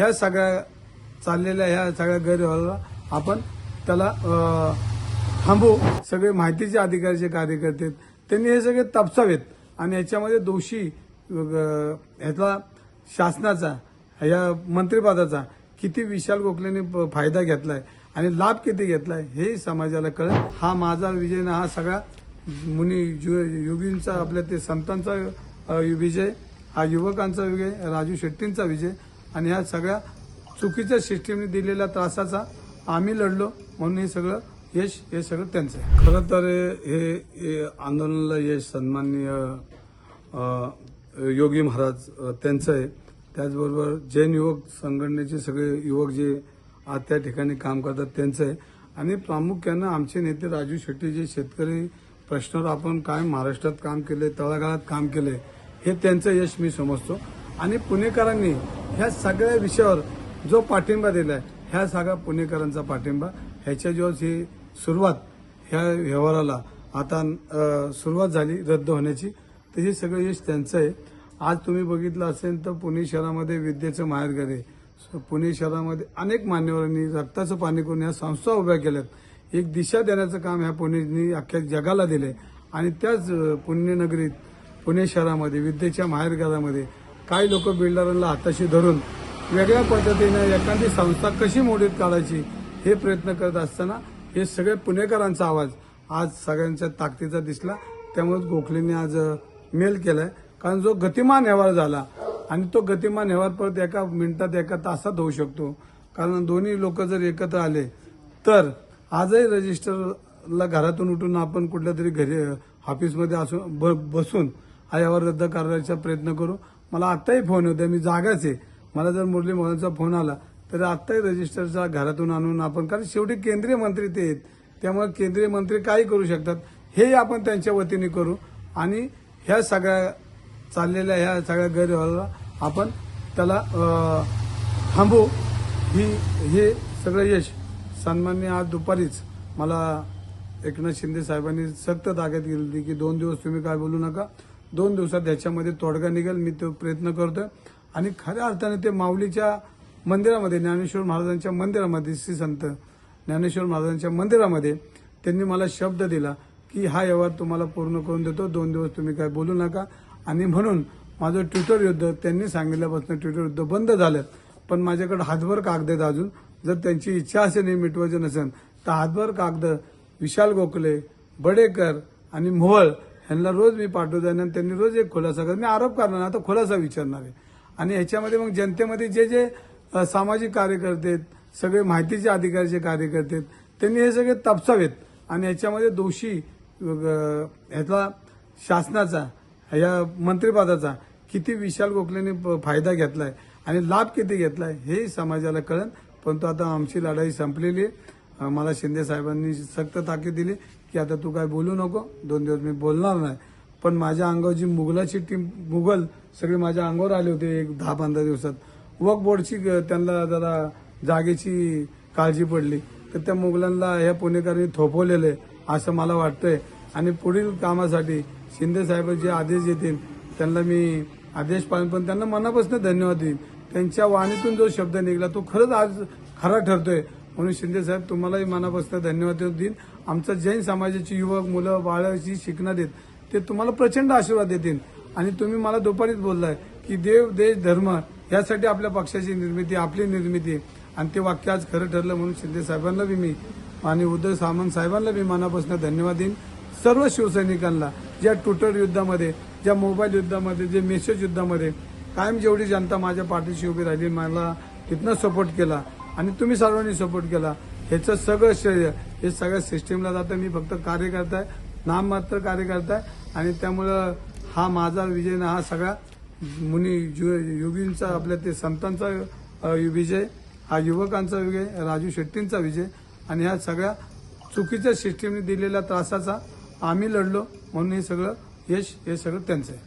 ह्या सगळ्या चाललेल्या ह्या सगळ्या गैरव्यवहाराला आपण त्याला थांबू. सगळे माहितीचे अधिकारीचे कार्यकर्ते आहेत. त्यांनी हे सगळे तपसावेत. आणि याच्यामध्ये दोषी ह्याचा शासनाचा या मंत्रिपदाचा किती विशाल गोखलेने प- फायदा घेतलाय आणि लाभ किती घेतलाय हे समाजाला कळेल. हा माझा विजय ना हा सगळा मुनी योगींचा आपल्या ते संतांचा विजय हा युवकांचा विजय राजू शेट्टींचा विजय आणि ह्या सगळ्या चुकीच्या सिस्टीमने दिलेल्या त्रासाचा आम्ही लढलो म्हणून हे सगळं यश हे सगळं त्यांचं आहे. खरं तर हे हे आंदोलनाला यश सन्माननीय योगी महाराज त्यांचं आहे. त्याचबरोबर जैन युवक संघटनेचे सगळे युवक जे आज त्या ठिकाणी काम करतात त्यांचं आहे. आणि प्रामुख्यानं आमचे नेते राजू शेट्टी जे शेतकरी प्रश्नावर आपण काय महाराष्ट्रात काम केले तळागाळात काम केले हे त्यांचं यश मी समजतो. आणि पुणेकरांनी ह्या सगळ्या विषयावर जो पाठिंबा दिलाय ह्या सगळ्या पुणेकरांचा पाठिंबा. ह्याच्या जेव्हा ही सुरुवात ह्या व्यवहाराला आता सुरुवात झाली रद्द होण्याची तर हे सगळं यश त्यांचं आहे. आज तुम्ही बघितलं असेल तर पुणे शहरामध्ये विद्येचं माहेरघर आहे पुणे शहरामध्ये अनेक मान्यवरांनी रक्ताचं पाणी करून ह्या संस्था उभ्या केल्यात. एक दिशा देण्याचं काम ह्या पुणेनी अख्ख्या जगाला दिले आणि त्याच पुण्यनगरीत पुणे शहरामध्ये विद्येच्या माहेरघरामध्ये काही लोक बिल्डरांना हाताशी धरून वेगळ्या पद्धतीनं एखादी संस्था कशी मोडीत काढायची हे प्रयत्न करत असताना हे सगळे पुणेकरांचा आवाज आज सगळ्यांच्या ताकदीचा दिसला. त्यामुळे गोखलेंनी आज मेल केलाय. कारण जो गतिमान व्यवहार झाला आणि तो गतिमान व्यवहार परत एका मिनिटात एका तासात होऊ शकतो. कारण दोन्ही लोक जर एकत्र आले तर आजही रजिस्टरला घरातून उठून आपण कुठल्या तरी घरी ऑफिसमध्ये असून ब- बसून हा व्यवहार रद्द करायचा प्रयत्न करू. मला आत्ताही फोन होता मी जागाच आहे. मला जर मुरली मोहनचा फोन आला तर आत्ताही रजिस्टरचा घरातून आणून आपण कारण शेवटी केंद्रीय मंत्री ते आहेत. त्यामुळे केंद्रीय मंत्री काही करू शकतात. हेही आपण त्यांच्या वतीने करू. आणि ह्या सगळ्या चाललेल्या ह्या सगळ्या गैरव्यवहाराला आपण त्याला थांबू. ही हे सगळं यश सन्मान्य आज दुपारीच मला एकनाथ शिंदे साहेबांनी सक्त ताकद केली होती की दोन दिवस तुम्ही काय बोलू नका. दोन दिवसात याच्यामध्ये तोडगा निघेल मी तो प्रयत्न करतोय. आणि खऱ्या अर्थाने ते माऊलीच्या मंदिरामध्ये ज्ञानेश्वर महाराजांच्या मंदिरामध्ये श्री संत ज्ञानेश्वर महाराजांच्या मंदिरामध्ये त्यांनी मला शब्द दिला की हा व्यवहार तुम्हाला पूर्ण करून देतो दोन दिवस तुम्ही काय बोलू नका. आणि म्हणून माझं ट्विटर युद्ध त्यांनी सांगितल्यापासून ट्विटर युद्ध बंद झालं. पण माझ्याकडे हातभर कागद आहेत अजून. जर त्यांची इच्छा असेल हे मिटवायचं नसेल तर हातभर कागद विशाल गोखले बडेकर आणि मोहळ यांना रोज मी पाठवतो आणि त्यांनी रोज एक खुलासा करत मी आरोप करणार आता खुलासा विचारणार आहे. आणि ह्याच्यामध्ये मग जनतेमध्ये जे जे सामाजिक कार्यकर्ते आहेत सगळे माहितीचे अधिकारीचे कार्यकर्ते आहेत त्यांनी हे सगळे तपसावेत. आणि याच्यामध्ये दोषी ह्याचा शासनाचा या मंत्रिपदाचा किती विशाल गोखलेने प- फायदा घेतलाय आणि लाभ किती घेतलाय हे समाजाला कळेल. परंतु आता आमची लढाई संपलेली आहे. मला शिंदे साहेबांनी सक्त ताकीद दिली की आता तू काय बोलू नको दोन दिवस मी बोलणार नाही. पण माझ्या अंगावर जी मुघलाची टीम मुघल सगळी माझ्या अंगावर आले होते एक दहा पंधरा दिवसात. वक बोर्डची ग- त्यांना जरा जागेची काळजी पडली. तर त्या मुघलांना ह्या पुणेकरांनी थोपवलेलं आहे असं मला वाटतंय. आणि पुढील कामासाठी शिंदे साहेब जे आदेश देतील त्यांना मी आदेश पाळून पण त्यांना मनापासून धन्यवाद देईन. त्यांच्या वाणीतून जो शब्द निघाला तो खरंच आज खरा ठरतोय. म्हणून शिंदे साहेब तुम्हालाही मनापासून धन्यवाद देईन. आमचा जैन समाजाची युवक मुलं बाळाची जी शिकणार आहेत ते तुम्हाला प्रचंड आशीर्वाद देतील. आणि तुम्ही मला दुपारीच बोललाय की देव देश धर्म यासाठी आपल्या पक्षाची निर्मिती आपली निर्मिती. आणि ते वाक्य आज खरं ठरलं म्हणून शिंदे साहेबांना बी मी आणि उद्धव सामंत साहेबांना बी मनापासून धन्यवाद देईन. सर्व शिवसैनिकांना ज्या ट्विटर युद्धामध्ये ज्या मोबाईल युद्धामध्ये जे मेसेज युद्धामध्ये कायम जेवढी जनता माझ्या पाठीशी उभी राहिली मला तिथनं सपोर्ट केला आणि तुम्ही सर्वांनी सपोर्ट केला. ह्याचं सगळं श्रेय हे सगळ्या सिस्टीमला जातं. मी फक्त कार्यकर्ता आहे. नाममात्र कार्यकर्ता आहे. आणि त्यामुळं हा माझा विजय ना हा सगळा मुनी योगींचा आपल्या ते संतांचा विजय हा युवकांचा विजय राजू शेट्टींचा विजय. आणि ह्या सगळ्या चुकीच्या सिस्टीमने दिलेल्या त्रासाचा आम्ही लढलो. म्हणून हे सगळं यश हे सगळं त्यांचं आहे.